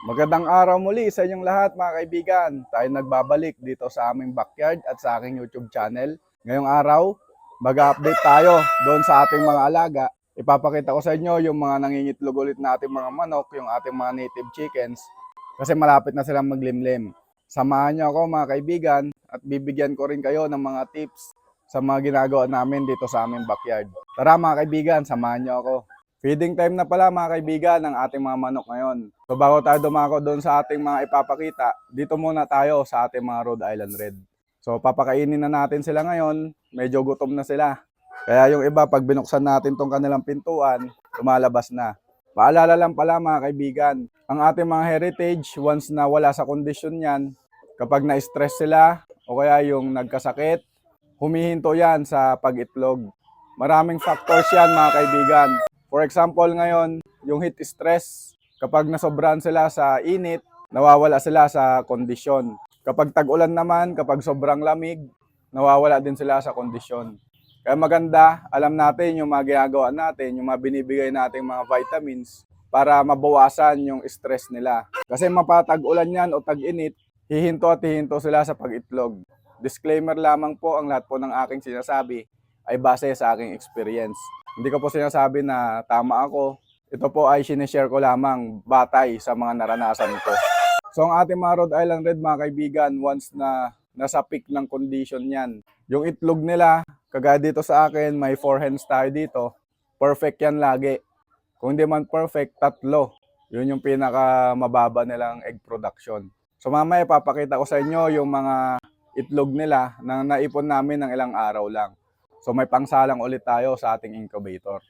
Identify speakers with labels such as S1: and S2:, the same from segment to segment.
S1: Magandang araw muli sa inyong lahat mga kaibigan. Tayo nagbabalik dito sa aming backyard at sa aking YouTube channel. Ngayong araw, mag-update tayo doon sa ating mga alaga. Ipapakita ko sa inyo yung mga nangingitlog ulit na ating mga manok, yung ating mga native chickens. Kasi malapit na silang maglimlim. Samahan niyo ako mga kaibigan at bibigyan ko rin kayo ng mga tips sa mga ginagawa namin dito sa aming backyard. Tara mga kaibigan, samahan niyo ako. Feeding time na pala mga kaibigan ng ating mga manok ngayon. So bago tayo dumako doon sa ating mga ipapakita, dito muna tayo sa ating mga Rhode Island Red. So papakainin na natin sila ngayon, medyo gutom na sila. Kaya yung iba, pag binuksan natin tong kanilang pintuan, lumalabas na. Paalala lang pala mga kaibigan, ang ating mga heritage, once na wala sa kondisyon yan, kapag na-stress sila o kaya yung nagkasakit, humihinto yan sa pag-itlog. Maraming factors yan mga kaibigan. For example ngayon, yung heat stress, kapag nasobran sila sa init, nawawala sila sa kondisyon. Kapag tag-ulan naman, kapag sobrang lamig, nawawala din sila sa kondisyon. Kaya maganda, alam natin yung mga ginagawa natin, yung mga binibigay nating mga vitamins para mabawasan yung stress nila. Kasi mapatag ulan yan o tag-init, hihinto at hihinto sila sa pag-itlog. Disclaimer lamang po, ang lahat po ng aking sinasabi ay base sa aking experience. Hindi ko po sinasabi na tama ako. Ito po ay sinishare ko lamang batay sa mga naranasan ko. So ang ating mga Rhode Island Red mga kaibigan, once na nasa peak ng condition yan, yung itlog nila, kagaya dito sa akin, may four hens tayo dito, perfect yan lagi. Kung hindi man perfect, tatlo. Yun yung pinaka mababa nilang egg production. So mamaya papakita ko sa inyo yung mga itlog nila na naipon namin ng ilang araw lang. So may pangsalang ulit tayo sa ating incubator.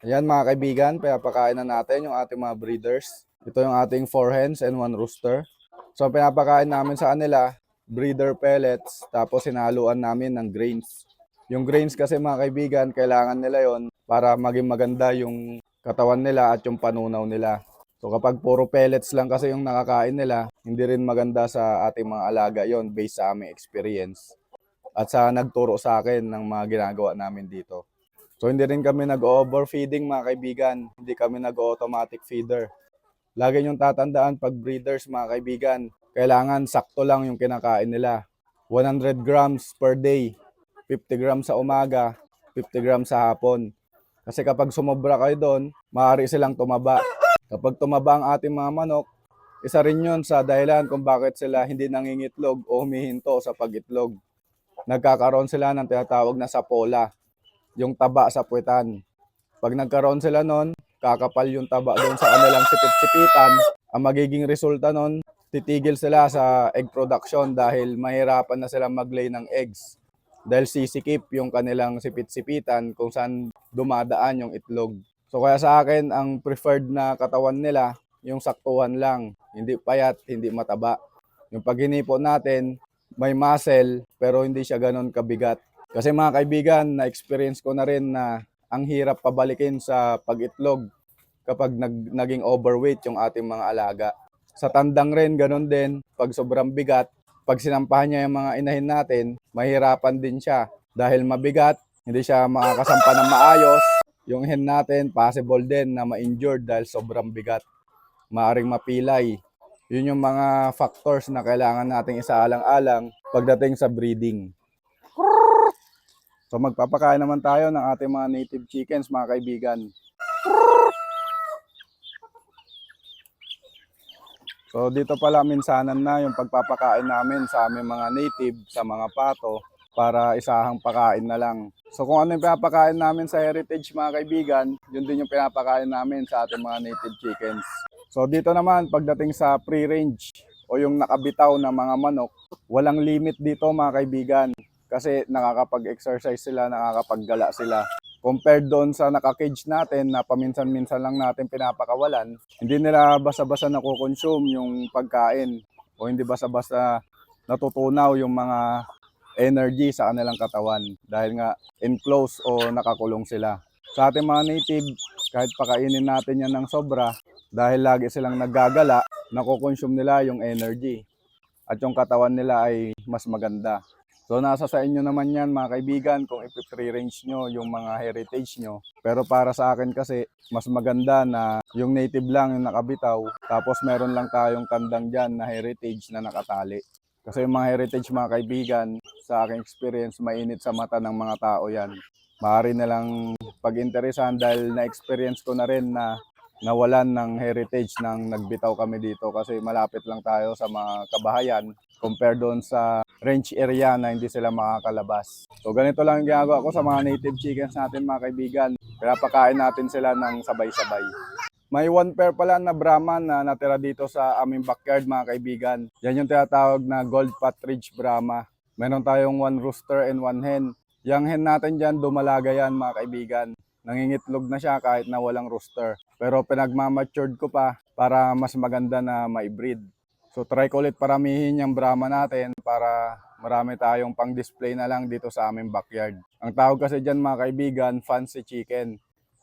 S1: Ayan mga kaibigan, pinapakain na natin yung ating mga breeders. Ito yung ating four hens and one rooster. So pinapakain namin sa kanila, breeder pellets, tapos sinaluan namin ng grains. Yung grains kasi mga kaibigan, kailangan nila yon para maging maganda yung katawan nila at yung panunaw nila. So kapag puro pellets lang kasi yung nakakain nila, hindi rin maganda sa ating mga alaga yon based sa aming experience at sa nagturo sa akin ng mga ginagawa namin dito. So hindi rin kami nag-overfeeding mga kaibigan, hindi kami nag-automatic feeder. Lagi niyong tatandaan pag breeders mga kaibigan, kailangan sakto lang yung kinakain nila. 100 grams per day, 50 grams sa umaga, 50 grams sa hapon. Kasi kapag sumobra kayo doon, maaari silang tumaba. Kapag tumaba ang ating mga manok, isa rin yun sa dahilan kung bakit sila hindi nangingitlog o humihinto sa pagitlog nagkakaroon sila ng tinatawag na sapola, yung taba sa puwetan. Pag nagkaroon sila nun, kakapal yung taba doon sa kanilang sipit-sipitan, ang magiging resulta nun, titigil sila sa egg production dahil mahirapan na silang maglay ng eggs. Dahil sisikip yung kanilang sipit-sipitan kung saan dumadaan yung itlog. So kaya sa akin, ang preferred na katawan nila, yung saktuhan lang. Hindi payat, hindi mataba. Yung pag natin, may muscle pero hindi siya ganun kabigat. Kasi mga kaibigan, na-experience ko na rin na ang hirap pabalikin sa pag-itlog kapag nag, naging overweight yung ating mga alaga. Sa tandang rin, ganun din, pag sobrang bigat, pag sinampahan niya yung mga inahin natin, mahirapan din siya. Dahil mabigat, hindi siya makakasampa ng maayos. Yung hen natin, possible din na ma-injured dahil sobrang bigat. Maaring mapilay. Yun yung mga factors na kailangan nating isaalang-alang pagdating sa breeding. So magpapakain naman tayo ng ating mga native chickens mga kaibigan. So dito pala minsanan na yung pagpapakain namin sa aming mga native, sa mga pato, para isahang pakain na lang. So kung ano yung pinapakain namin sa heritage mga kaibigan, yun din yung pinapakain namin sa ating mga native chickens. So dito naman pagdating sa free-range o yung nakabitaw na mga manok, walang limit dito mga kaibigan kasi nakakapag-exercise sila, nakakapaggala sila. Compared doon sa naka-cage natin na paminsan-minsan lang natin pinapakawalan, hindi nila basta-basta nakukonsume yung pagkain o hindi basta-basta natutunaw yung mga energy sa kanilang katawan dahil nga enclosed o nakakulong sila. Sa ating mga native, kahit pakainin natin yan ng sobra, dahil lagi silang naggagala, nakukonsume nila yung energy at yung katawan nila ay mas maganda. So nasa sa inyo naman yan mga kaibigan kung ipi-range nyo yung mga heritage nyo. Pero para sa akin kasi mas maganda na yung native lang yung nakabitaw tapos meron lang tayong tandang dyan na heritage na nakatali. Kasi yung mga heritage mga kaibigan sa aking experience mainit sa mata ng mga tao yan. Maaari nilang pag-interesan dahil na-experience ko na rin na nawalan ng heritage nang nagbitaw kami dito kasi malapit lang tayo sa mga kabahayan compare doon sa range area na hindi sila makakalabas. So ganito lang yung ginagawa ko sa mga native chickens natin mga kaibigan. Kaya pakain natin sila ng sabay-sabay. May one pair pala na Brahman na natira dito sa aming backyard mga kaibigan. Yan yung tinatawag na Gold Partridge Brahma. Meron tayong one rooster and one hen. Yung hen natin dyan, dumalaga yan mga kaibigan. Nangingitlog na siya kahit na walang rooster. Pero pinagmamatured ko pa para mas maganda na mai-breed. So try ko ulit paramihin yung Brahma natin para marami tayong pang-display na lang dito sa aming backyard. Ang tawag kasi dyan mga kaibigan, fancy chicken.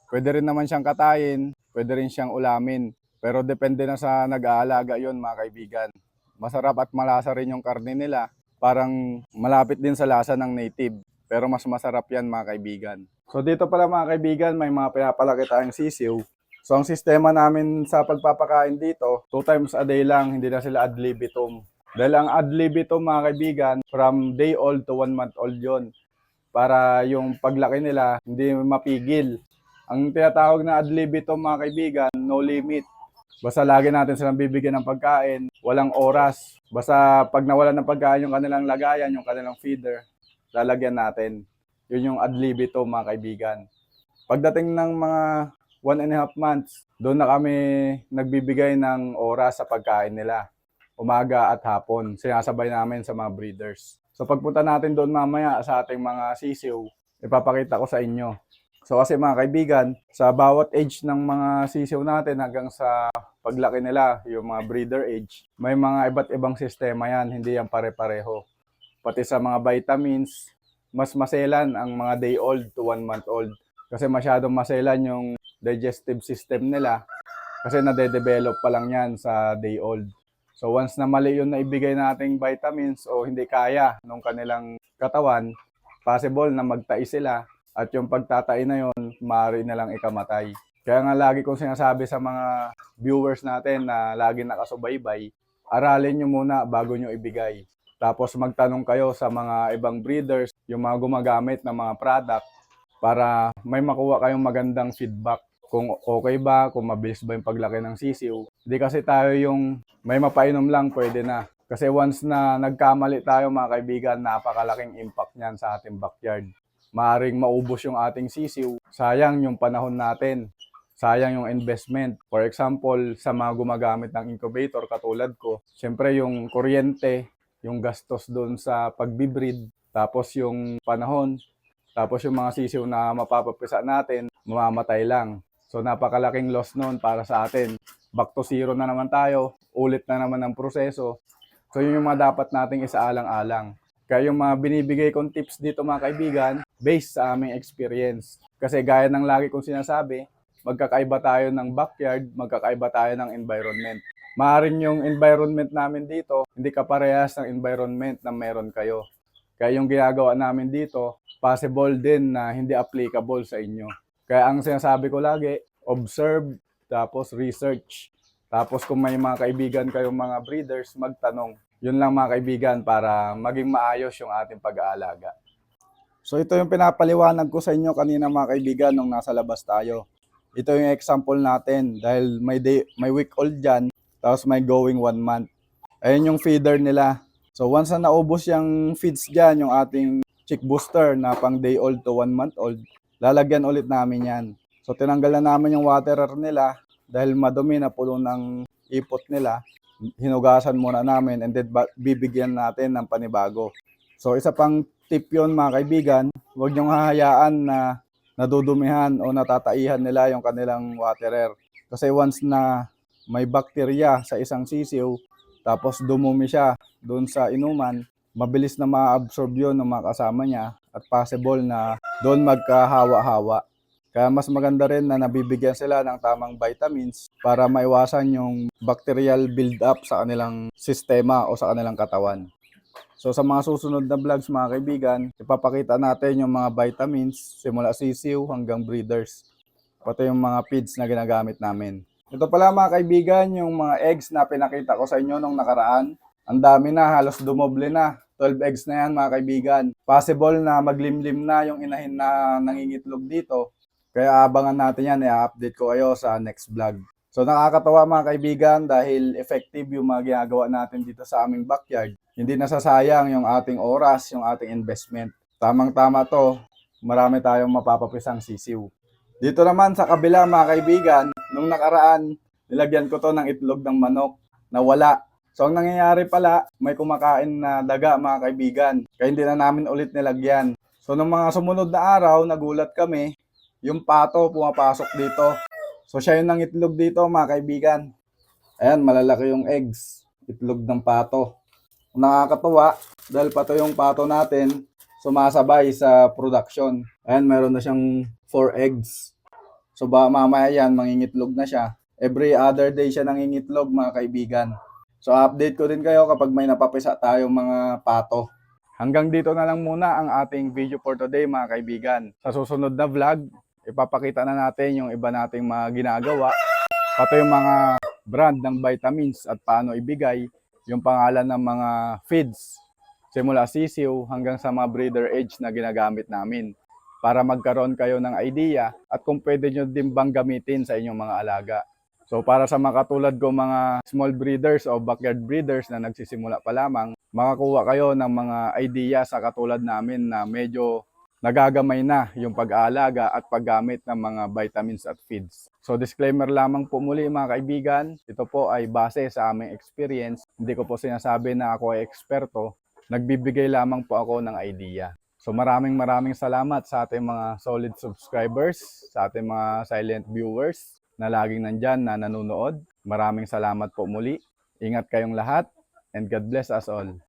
S1: Pwede rin naman siyang katayin, pwede rin siyang ulamin. Pero depende na sa nag-aalaga yon mga kaibigan. Masarap at malasa rin yung karne nila. Parang malapit din sa lasa ng native. Pero mas masarap yan mga kaibigan. So dito pala mga kaibigan, may mga pinapalaki tayong sisiw. So ang sistema namin sa pagpapakain dito, two times a day lang, hindi na sila ad libitum. Dahil ang ad libitum mga kaibigan, from day old to one month old yon para yung paglaki nila hindi mapigil. Ang tinatawag na ad libitum mga kaibigan, no limit. Basta lagi natin silang bibigyan ng pagkain, walang oras. Basta pag nawalan ng pagkain yung kanilang lagayan, yung kanilang feeder, lalagyan natin. Yun yung ad libitum mga kaibigan. Pagdating ng mga one and a half months, doon na kami nagbibigay ng oras sa pagkain nila. Umaga at hapon. Sinasabay namin sa mga breeders. So pagpunta natin doon mamaya sa ating mga sisiw, ipapakita ko sa inyo. So kasi mga kaibigan, sa bawat age ng mga sisiw natin hanggang sa paglaki nila, yung mga breeder age, may mga iba't ibang sistema yan, hindi yan pare-pareho. Pati sa mga vitamins, mas maselan ang mga day old to one month old. Kasi masyadong maselan yung digestive system nila kasi nade-develop pa lang yan sa day old. So once na mali yung naibigay nating vitamins o hindi kaya nung kanilang katawan, possible na magtai sila at yung pagtatai na yon maaari na lang ikamatay. Kaya nga lagi kong sinasabi sa mga viewers natin na lagi nakasubaybay, aralin nyo muna bago nyo ibigay. Tapos magtanong kayo sa mga ibang breeders, yung mga gumagamit ng mga product para may makuha kayong magandang feedback kung okay ba, kung mabilis ba yung paglaki ng sisiw. Hindi kasi tayo yung may mapainom lang, pwede na. Kasi once na nagkamali tayo mga kaibigan, napakalaking impact niyan sa ating backyard. Maaring maubos yung ating sisiw, sayang yung panahon natin, sayang yung investment. For example, sa mga gumagamit ng incubator katulad ko, syempre yung kuryente, yung gastos doon sa pagbibreed, tapos yung panahon, tapos yung mga sisiw na mapapapisa natin, mamamatay lang. So napakalaking loss noon para sa atin. Back to zero na naman tayo, ulit na naman ang proseso. So yun yung mga dapat nating isaalang-alang. Kaya yung mga binibigay kong tips dito mga kaibigan, based sa aming experience. Kasi gaya ng lagi kong sinasabi, magkakaiba tayo ng backyard, magkakaiba tayo ng environment. Maaring yung environment namin dito, hindi kaparehas ng environment na meron kayo. Kaya yung ginagawa namin dito, possible din na hindi applicable sa inyo. Kaya ang sinasabi ko lagi, observe, tapos research. Tapos kung may mga kaibigan kayong mga breeders, magtanong. Yun lang mga kaibigan para maging maayos yung ating pag-aalaga. So ito yung pinapaliwanag ko sa inyo kanina mga kaibigan nung nasa labas tayo. Ito yung example natin dahil may, day, may week old dyan, tapos may going one month. Ayun yung feeder nila. So once na naubos yung feeds dyan, yung ating chick booster na pang day old to one month old, lalagyan ulit namin yan. So tinanggal na namin yung waterer nila dahil madumi na pulo ng ipot nila. Hinugasan muna namin and then bibigyan natin ng panibago. So isa pang tip yon mga kaibigan, huwag niyong hahayaan na nadudumihan o natataihan nila yung kanilang waterer. Kasi once na may bakterya sa isang sisiw, tapos dumumi siya doon sa inuman, mabilis na ma-absorb yun ng mga kasama niya at possible na doon magkahawa-hawa. Kaya mas maganda rin na nabibigyan sila ng tamang vitamins para maiwasan yung bacterial build-up sa kanilang sistema o sa kanilang katawan. So sa mga susunod na vlogs mga kaibigan, ipapakita natin yung mga vitamins simula sisiw hanggang breeders. Pati yung mga feeds na ginagamit namin. Ito pala mga kaibigan, yung mga eggs na pinakita ko sa inyo nung nakaraan. Ang dami na, halos dumoble na. 12 eggs na yan mga kaibigan. Possible na maglimlim na yung inahin na nangingitlog dito. Kaya abangan natin yan, i-update ko kayo sa next vlog. So nakakatawa mga kaibigan dahil effective yung mga ginagawa natin dito sa aming backyard. Hindi nasasayang yung ating oras, yung ating investment. Tamang-tama to, marami tayong mapapapisang sisiw. Dito naman sa kabila mga kaibigan, nung nakaraan, nilagyan ko to ng itlog ng manok na wala. So ang nangyayari pala, may kumakain na daga mga kaibigan. Kaya hindi na namin ulit nilagyan. So nung mga sumunod na araw, nagulat kami, yung pato pumapasok dito. So siya yung nangitlog dito mga kaibigan. Ayan, malalaki yung eggs. Itlog ng pato. Nakakatuwa dahil pato yung pato natin sumasabay sa production. Ayan, meron na siyang 4 eggs. So ba mamaya yan, mangingitlog na siya. Every other day siya nangingitlog mga kaibigan. So update ko din kayo kapag may napapisa tayong mga pato. Hanggang dito na lang muna ang ating video for today mga kaibigan. Sa susunod na vlog, ipapakita na natin yung iba nating mga ginagawa, pati yung mga brand ng vitamins at paano ibigay, yung pangalan ng mga feeds, simula sisiw hanggang sa mga breeder age na ginagamit namin para magkaroon kayo ng idea at kung pwede nyo din bang gamitin sa inyong mga alaga. So para sa mga katulad ko mga small breeders o backyard breeders na nagsisimula pa lamang, makakuha kayo ng mga idea sa katulad namin na medyo nagagamay na yung pag-aalaga at paggamit ng mga vitamins at feeds. So disclaimer lamang po muli mga kaibigan, ito po ay base sa aming experience. Hindi ko po sinasabi na ako ay eksperto, nagbibigay lamang po ako ng idea. So maraming maraming salamat sa ating mga solid subscribers, sa ating mga silent viewers na laging nandyan na nanonood. Maraming salamat po muli. Ingat kayong lahat and God bless us all.